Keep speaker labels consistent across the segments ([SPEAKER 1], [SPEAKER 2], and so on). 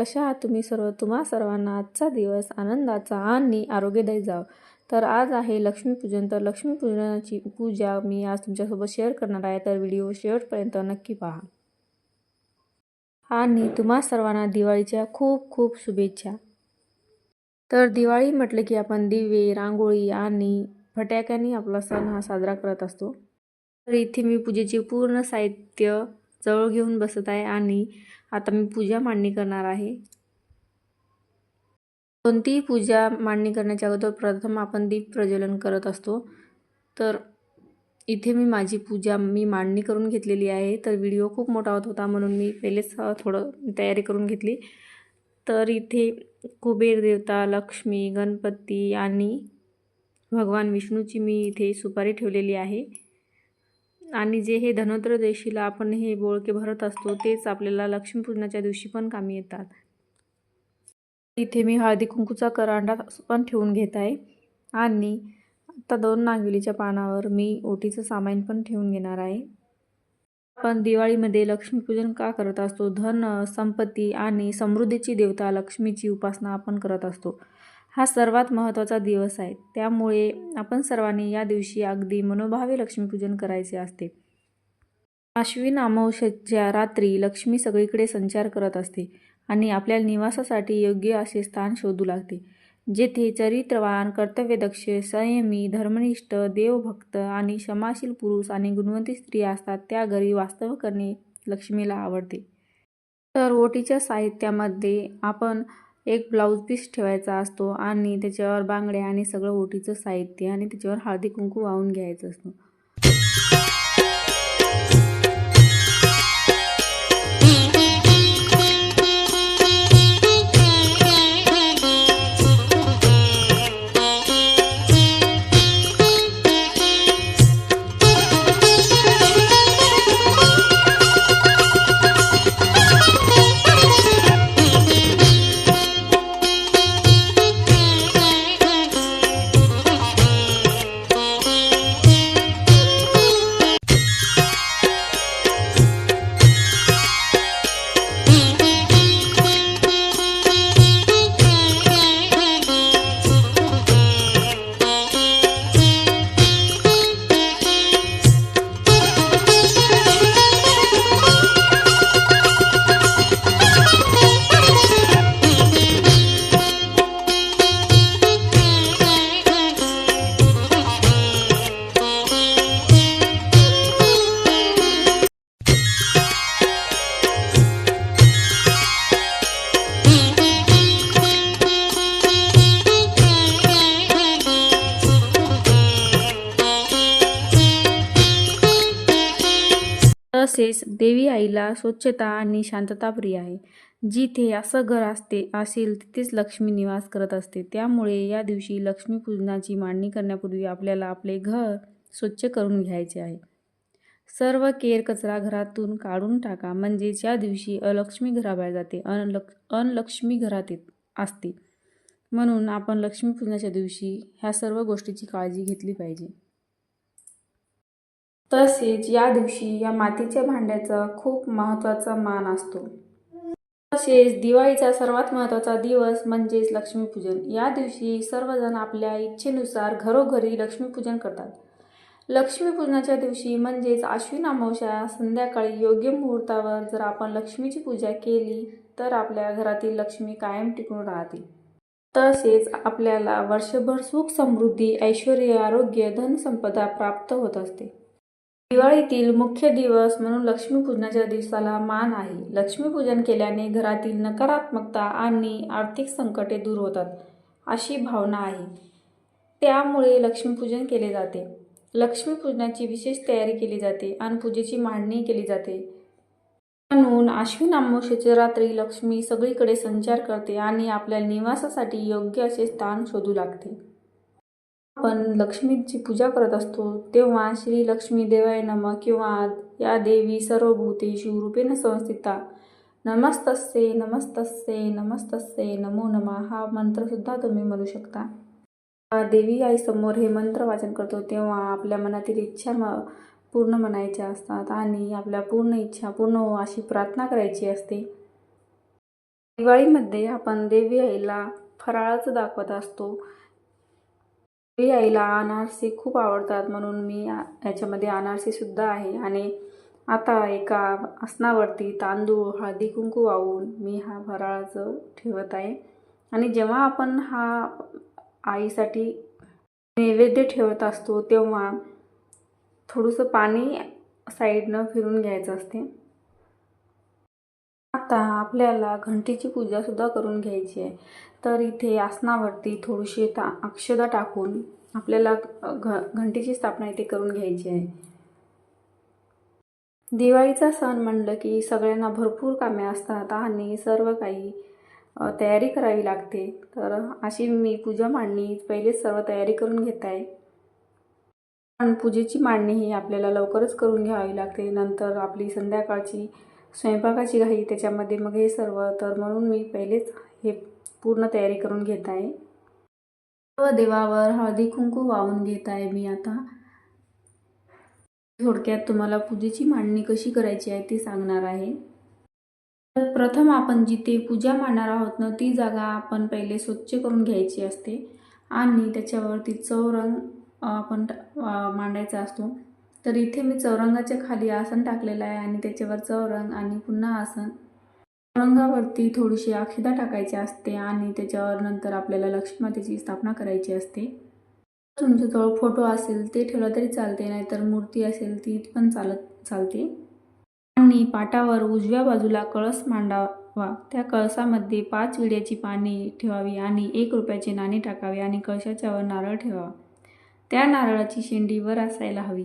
[SPEAKER 1] कशा आहात तुम्ही सर्व तुम्हा सर्वांना आजचा दिवस आनंदाचा आणि आरोग्यदायी जाव. तर आज आहे लक्ष्मीपूजन. तर लक्ष्मीपूजनाची पूजा मी आज तुमच्यासोबत शेअर करणार आहे. तर व्हिडिओ शेवटपर्यंत नक्की पहा. आणि तुम्हा सर्वांना दिवाळीच्या खूप खूप शुभेच्छा. तर दिवाळी म्हटलं की आपण दिवे रांगोळी आणि फटाक्यांनी आपला सण हा साजरा करत असतो. तर इथे मी पूजेचे पूर्ण साहित्य जवळ घेऊन बसत आहे आणि आता मी पूजा मांडणी करणार आहे. कोणतीही पूजा मांडणी करण्याच्या अगोदर प्रथम आपण दीप प्रज्वलन करत असतो. तर इथे मी माझी पूजा मी मांडणी करून घेतलेली आहे. तर व्हिडिओ खूप मोठा होत होता म्हणून मी पहिलेच थोडं तयारी करून घेतली. तर इथे कुबेर देवता लक्ष्मी गणपती आणि भगवान विष्णूची मी इथे सुपारी ठेवलेली आहे. आणि जे हे धनोत्रयोदशीला आपण हे बोळके भरत असतो तेच आपल्याला लक्ष्मीपूजनाच्या दिवशी पण कामी येतात. इथे मी हळदी कुंकूचा करांडा पण ठेवून घेत आहे. आणि आता दोन नागवेलीच्या पानावर मी ओटीचं सामान पण ठेवून घेणार आहे. पण दिवाळीमध्ये लक्ष्मीपूजन का करत असतो? धन संपत्ती आणि समृद्धीची देवता लक्ष्मीची उपासना आपण करत असतो. हा सर्वात महत्त्वाचा दिवस आहे. त्यामुळे आपण सर्वांनी या दिवशी अगदी मनोभावे लक्ष्मीपूजन करायचे असते. आश्विन अमावस्येच्या रात्री लक्ष्मी सगळीकडे संचार करत असते आणि आपल्या निवासासाठी योग्य असे स्थान शोधू लागते जेथे चरित्रवान कर्तव्यदक्ष संयमी धर्मनिष्ठ देवभक्त आणि क्षमाशील पुरुष आणि गुणवंती स्त्री असतात त्या घरी वास्तव करणे लक्ष्मीला आवडते. तर ओटीच्या साहित्यामध्ये आपण एक ब्लाऊज पीस ठेवायचा असतो आणि त्याच्यावर बांगड्या आणि सगळं ओटीचं साहित्य आणि त्याच्यावर हळदी कुंकू वाहून घ्यायचं असतं. तसेच देवी आईला स्वच्छता आणि शांतता प्रिय आहे. जिथे असं घर असते असेल तिथेच लक्ष्मी निवास करत असते. त्यामुळे या दिवशी लक्ष्मीपूजनाची मांडणी करण्यापूर्वी आपल्याला आपले घर स्वच्छ करून घ्यायचे आहे. सर्व केर कचरा घरातून काढून टाका. म्हणजेच ज्या दिवशी अलक्ष्मी घराबाहेर जाते. अनलक् अनलक्ष्मी घरात येत असते. म्हणून आपण लक्ष्मीपूजनाच्या दिवशी ह्या सर्व गोष्टीची काळजी घेतली पाहिजे. तसेच या दिवशी या मातीच्या भांड्याचा खूप महत्त्वाचा मान असतो. तसेच दिवाळीचा सर्वात महत्त्वाचा दिवस म्हणजेच लक्ष्मीपूजन. या दिवशी सर्वजण आपल्या इच्छेनुसार घरोघरी लक्ष्मीपूजन करतात. लक्ष्मीपूजनाच्या दिवशी म्हणजेच आश्विन अमावस्या संध्याकाळी योग्य मुहूर्तावर जर आपण लक्ष्मीची पूजा केली तर आपल्या घरातील लक्ष्मी कायम टिकून राहते. तसेच आपल्याला वर्षभर सुख समृद्धी ऐश्वर आरोग्य धनसंपदा प्राप्त होत असते. दिवाळीतील मुख्य दिवस म्हणून लक्ष्मीपूजनाच्या दिवसाला मान आहे. लक्ष्मीपूजन केल्याने घरातील नकारात्मकता आणि आर्थिक संकटे दूर होतात अशी भावना आहे. त्यामुळे लक्ष्मीपूजन केले जाते. लक्ष्मीपूजनाची विशेष तयारी केली जाते आणि पूजेची मांडणी केली जाते. म्हणून आश्विन अमावस्येच्या रात्री लक्ष्मी सगळीकडे संचार करते आणि आपल्या निवासासाठी योग्य असे स्थान शोधू लागते. आपण लक्ष्मीची पूजा करत असतो तेव्हा श्री लक्ष्मी देवाय नम किंवा या देवी सर्वभूतेषु रूपेण संस्थिता. नमस्तस्ये नमस्तस्ये नमस्तस्ये नमो नमा हा मंत्रसुद्धा तुम्ही म्हणू शकता. देवी आईसमोर हे मंत्र वाचन करतो तेव्हा आपल्या मनातील इच्छा म पूर्ण म्हणायच्या असतात आणि आपल्या पूर्ण इच्छा पूर्ण हो अशी प्रार्थना करायची असते. दिवाळीमध्ये आपण देवी आईला फराळाचं दाखवत असतो. देवी आईला अनारसे खूप आवडतात म्हणून मी याच्यामध्ये अनारसेसुद्धा आहे. आणि आता एका आसनावरती तांदूळ हळदी कुंकू वाहून मी हा फराळाचं ठेवत आहे. आणि जेव्हा आपण हा आईसाठी नैवेद्य ठेवत असतो तेव्हा थोडंसं पाणी साईडनं फिरून घ्यायचं असते. आता आपल्याला घंटीची पूजासुद्धा करून घ्यायची आहे. तर इथे आसनावरती थोडीशी ता अक्षदा टाकून आपल्याला घ घंटीची स्थापना इथे करून घ्यायची आहे. दिवाळीचा सण म्हणलं की सगळ्यांना भरपूर कामे असतात आणि सर्व काही तयारी करावी लागते. तर अशी मी पूजा मांडणी पहिलेच सर्व तयारी करून घेत आहे. पण पूजेची मांडणी ही आपल्याला लवकरच करून घ्यावी लागते. नंतर आपली संध्याकाळची स्वयंपाकाची घाई त्याच्यामध्ये मग हे सर्व. तर म्हणून मी पहिलेच हे पूर्ण तयारी करून घेत आहे. सर्व देवावर हळदी कुंकू वाहून घेत आहे मी आता. थोडक्यात तुम्हाला पूजेची मांडणी कशी करायची आहे ती सांगणार आहे. तर प्रथम आपण जिथे पूजा मांडणार आहोत ना ती जागा आपण पहिले स्वच्छ करून घ्यायची असते. आणि त्याच्यावरती चौरंग आपण मांडायचा असतो. तर इथे मी चौरंगाच्या खाली आसन टाकलेलं आहे आणि त्याच्यावर चौरंग आणि पुन्हा आसन. चौरंगावरती थोडीशी अक्षदा टाकायची असते आणि त्याच्यावर नंतर आपल्याला लक्ष्मीमातेची स्थापना करायची असते. तुमच्याजवळ फोटो असेल ते ठेवलं तरी चालते नाहीतर मूर्ती असेल ती पण चालत चालते. आणि पाटावर उजव्या बाजूला कळस मांडावा. त्या कळसामध्ये पाच विड्याची पाने ठेवावी आणि एक रुपयाचे नाणे टाकावे आणि कळशाच्यावर नारळ ठेवावा. त्या नारळाची शेंडी वर असायला हवी.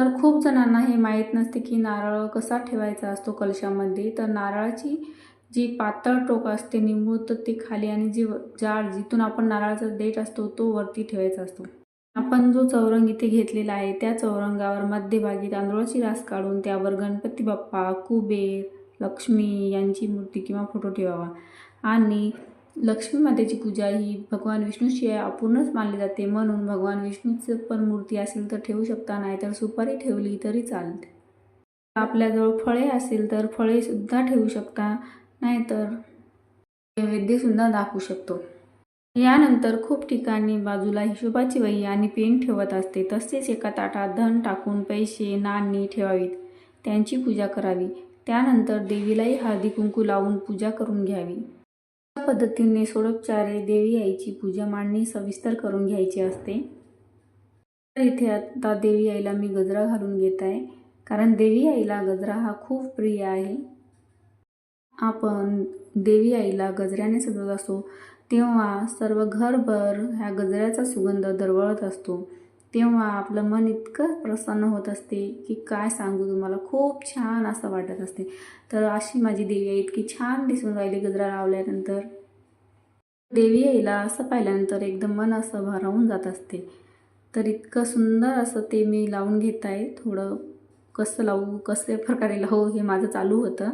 [SPEAKER 1] तर खूप जणांना हे माहीत नसते की नारळ कसा ठेवायचा असतो कलशामध्ये. तर नारळाची जी पातळ टोक असते निंबूत ती खाली आणि जी व- जाड जिथून आपण नारळाचा देठ असतो तो वरती ठेवायचा असतो. आपण जो चौरंग इथे घेतलेला आहे त्या चौरंगावर मध्यभागी तांदूळाची रास काढून त्यावर गणपती बाप्पा कुबेर लक्ष्मी यांची मूर्ती किंवा फोटो ठेवावा. आणि लक्ष्मी मातेची पूजा ही भगवान विष्णूशिवाय अपूर्णच मानली जाते. म्हणून भगवान विष्णूचं पण मूर्ती असेल तर ठेवू शकता नाहीतर सुपारी ठेवली तरी चालते. आपल्याजवळ फळे असेल तर फळेसुद्धा ठेवू शकता नाहीतर नैवेद्यसुद्धा दाखवू शकतो. यानंतर खूप ठिकाणी बाजूला हिशोबाची वही आणि पेन ठेवत असते. तसेच एका ताटात धन टाकून पैसे नाणी ठेवावीत. त्यांची पूजा करावी. त्यानंतर देवीलाही हळदी कुंकू लावून पूजा करून घ्यावी. पद्धतीने सोडोपचारे देवी आईची पूजा मांडणी सविस्तर करून घ्यायची असते. तर इथे आता देवी आईला मी गजरा घालून घेत आहे. कारण देवी आईला गजरा हा खूप प्रिय आहे. आपण देवी आईला गजऱ्याने सजवत असतो तेव्हा सर्व घरभर ह्या गजऱ्याचा सुगंध दरवळत असतो. तेव्हा आपलं मन इतकं प्रसन्न होत असते की काय सांगू तुम्हाला? खूप छान असं वाटत असते. तर अशी माझी देवी आई इतकी छान दिसून राहिली गजरा लावल्यानंतर. देवी आईला असं पाहिल्यानंतर एकदम मन असं भरावून जात असते. तर इतकं सुंदर असं ते मी लावून घेत आहे. थोडं कसं लावू कसे प्रकारे लावू हे माझं चालू होतं.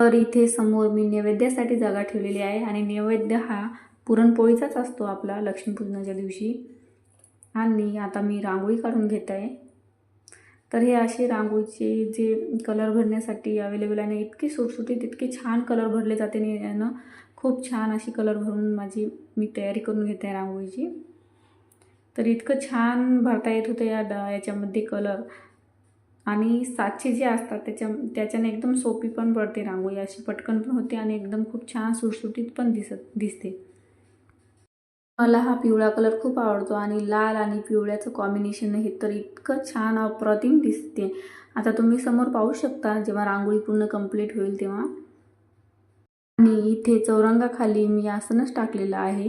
[SPEAKER 1] तर इथे समोर मी नैवेद्यासाठी जागा ठेवलेली आहे आणि नैवेद्य हा पुरणपोळीचाच असतो आपला लक्ष्मीपूजनाच्या दिवशी. आणि आता मी रांगोळी काढून घेत. आहे तर हे असे रांगोळीचे जे कलर भरण्यासाठी अवेलेबल आहे आणि इतकी सुटसुटीत इतके छान कलर भरले जाते आणि यानं खूप छान अशी कलर भरून माझी मी तयारी करून घेत आहे रांगोळीची. तर इतकं छान भरता येत होतं या याच्यामध्ये कलर. आणि साचे जे असतात त्याच्या त्याच्याने एकदम सोपी पण पडते रांगोळी. अशी पटकन पण होते आणि एकदम खूप छान सुटसुटीत पण दिसत दिसते. मला हा पिवळा कलर खूप आवडतो आणि लाल आणि पिवळ्याचं कॉम्बिनेशन हे तर इतकं छान अप्रतिम दिसते. आता तुम्ही समोर पाहू शकता जेव्हा रांगोळी पूर्ण कंप्लीट होईल तेव्हा. आणि इथे चौरंगाखाली मी आसनच टाकलेलं आहे.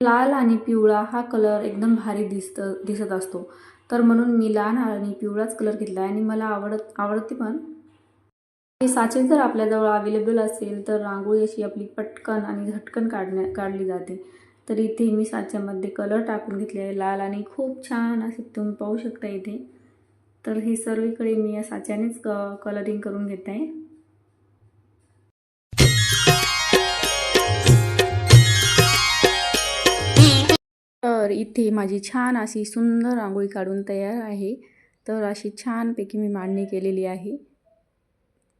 [SPEAKER 1] लाल आणि पिवळा हा कलर एकदम भारी दिसत दिसत असतो. तर म्हणून मी लहान आणि पिवळाच कलर घेतला आहे आणि मला आवडत आवडते पण. हे साचे जर आपल्याजवळ अवेलेबल असेल तर रांगोळी अशी आपली पटकन आणि झटकन काढण्या काढली जाते. तर इथे मी साच्यामध्ये कलर टाकून घेतले आहे लाल आणि खूप छान असे तुम्ही पाहू शकता इथे. तर हे सर्वीकडे मी या साच्यानेच क कलरिंग करून घेत आहे. तर इथे माझी छान अशी सुंदर रांगोळी काढून तयार आहे. तर अशी छानपैकी मी मांडणी केलेली आहे.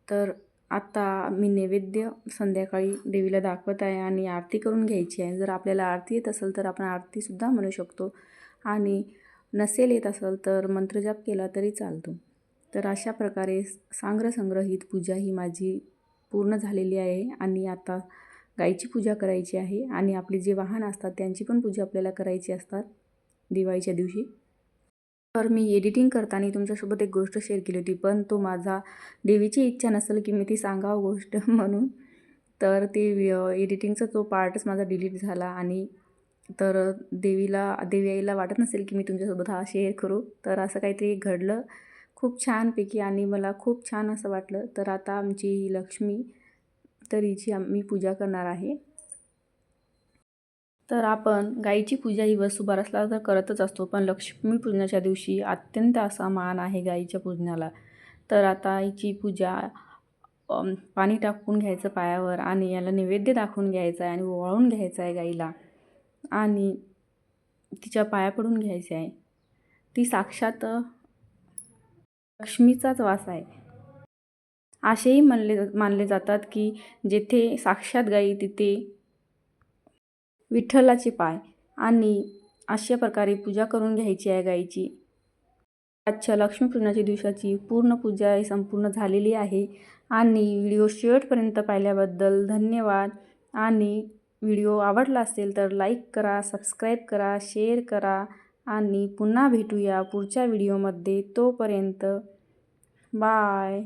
[SPEAKER 1] तर आता मी नैवेद्य संध्याकाळी देवीला दाखवत आहे आणि आरती करून घ्यायची आहे. जर आपल्याला आरती येत असेल तर आपण आरतीसुद्धा म्हणू शकतो. आणि नसेल येत असेल तर मंत्रजाप केला तरी चालतो. तर अशा प्रकारे सांग्रसंग्रहित पूजा ही माझी पूर्ण झालेली आहे आणि आता गाईची पूजा करायची आहे आणि आपली जे वाहन असतात त्यांची पण पूजा आपल्याला करायची असतात दिवाळीच्या दिवशी. तर मी एडिटिंग करताना तुमच्यासोबत एक गोष्ट शेअर केली होती पण तो माझा देवीची इच्छा नसेल की मी ती सांगावं गोष्ट म्हणून. तर ते एडिटिंगचा तो पार्टच माझा डिलीट झाला आणि तर देवीला देवी आईला वाटत नसेल की मी तुमच्यासोबत हा शेअर करू. तर असं काहीतरी घडलं खूप छानपैकी आणि मला खूप छान असं वाटलं. तर आता आमची लक्ष्मी तर हिची आम्ही पूजा करणार आहे. तर आपण गाईची पूजा ही वसुबारसला तर करतच असतो पण लक्ष्मीपूजनाच्या दिवशी अत्यंत असा मान आहे गाईच्या पूजनाला. तर आता हिची पूजा पाणी टाकून घ्यायचं पायावर आणि याला नैवेद्य दाखवून घ्यायचं आहे आणि ओवाळून घ्यायचं आहे गाईला. आणि तिच्या पाया पडून घ्यायचे आहे. ती साक्षात लक्ष्मीचाच वास आहे. असेही मानले मानले जातात की जेथे साक्षात गाई तिथे विठ्ठलाचे पाय आणि अशा प्रकारे पूजा करून घ्यायची आहे गाईची. आजच्या लक्ष्मीपूजनाच्या दिवसाची पूर्ण पूजा ही संपूर्ण झालेली आहे आणि व्हिडिओ शेवटपर्यंत पाहिल्याबद्दल धन्यवाद. आणि व्हिडिओ आवडला असेल तर लाईक करा सबस्क्राईब करा शेअर करा आणि पुन्हा भेटूया पुढच्या व्हिडिओमध्ये. तोपर्यंत बाय.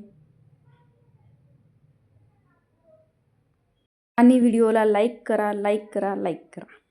[SPEAKER 1] आणि व्हिडिओला लाईक करा लाईक करा लाईक करा.